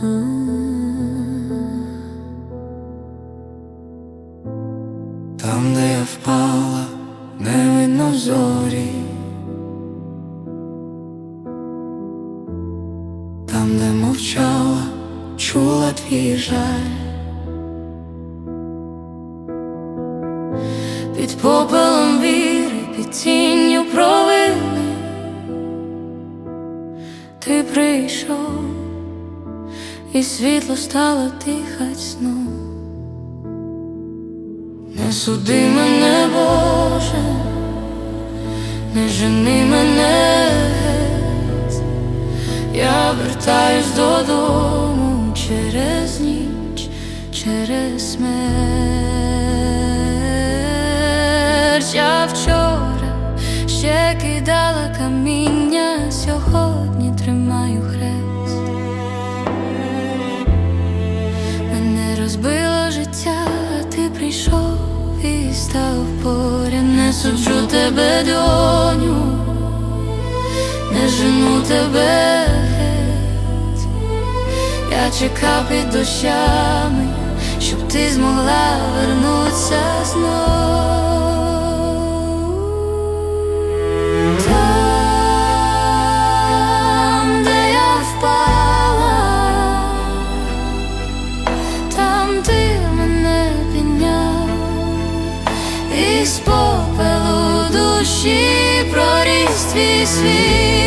Там, де я впала, не видно зорі, там, де мовчала, чула твій жаль. Під попелом віри, під тінню провини ти прийшов і світло стало дихать сну. Не суди мене, Боже, не жени мене, я вертаюсь додому через ніч, через смерть. Я вчора ще кидала каміння, життя, ти прийшов і став поряд. Не суджу тебе, доню, не жену тебе геть. Я чекав під дощами, щоб ти змогла вернутися знов. І з попелу душі проріс твій світ.